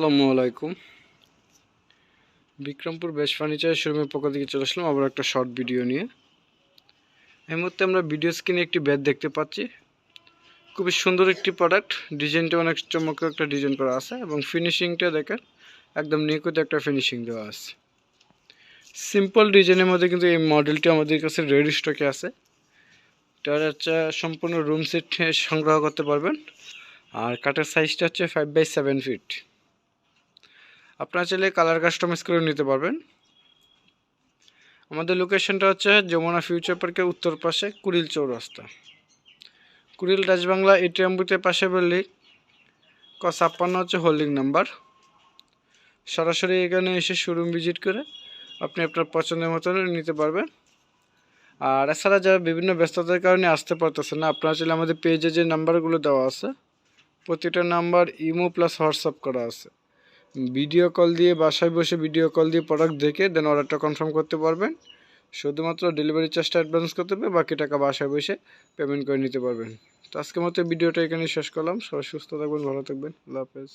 আসসালামু আলাইকুম। বিক্রমপুর বেশ ফার্নিচার শোরুমের পক্ষ থেকে চলে আসলাম আবার একটা শর্ট ভিডিও নিয়ে। এই মুহূর্তে আমরা ভিডিও স্ক্রিনে একটি ব্যাট দেখতে পাচ্ছি। খুবই সুন্দর একটি প্রোডাক্ট ডিজাইনটা অনেক চমৎকার একটা ডিজাইন করা আছে এবং ফিনিশিংটা দেখেন, একদম নিখুঁত একটা ফিনিশিং দেওয়া আছে। সিম্পল ডিজাইনের মধ্যে কিন্তু এই মডেলটি আমাদের কাছে রেডি স্টকে আছে। এটার হচ্ছে সম্পূর্ণ রুম সেট সংগ্রহ করতে পারবেন। আর কাঠের সাইজটা হচ্ছে ফাইভ বাই সেভেন ফিট আপনারা চাইলে কালার কাস্টমাইজ করে নিতে পারবেন। আমাদের লোকেশনটা হচ্ছে যমুনা ফিউচার পার্কের উত্তর পাশে কুড়িল চৌরাস্তা। কুড়িল রাজবাংলা এটিএম বুথের পাশে বললি ক ছাপ্পান্ন হচ্ছে হোল্ডিং নাম্বার সরাসরি এখানে এসে শোরুম ভিজিট করে আপনি আপনার পছন্দের মতন নিতে পারবেন। আর এছাড়া যারা বিভিন্ন ব্যস্ততার কারণে আসতে পারতেছে না, আপনারা চাইলে আমাদের পেজে যে নাম্বারগুলো দেওয়া আছে, প্রতিটা নাম্বার ইমো প্লাস হোয়াটসঅ্যাপ করা আছে। ভিডিও কল দিয়ে, বাসায় বসে ভিডিও কল দিয়ে প্রোডাক্ট দেখে দেন অর্ডারটা কনফার্ম করতে পারবেন। শুধুমাত্র ডেলিভারি চার্জটা অ্যাডভান্স করতে হবে, বাকি টাকা বাসায় বসে পেমেন্ট করে নিতে পারবেন। তো আজকের মতো ভিডিওটা এখানে শেষ করলাম। সবাই সুস্থ থাকবেন, ভালো থাকবেন। আল্লাহ হাফেজ।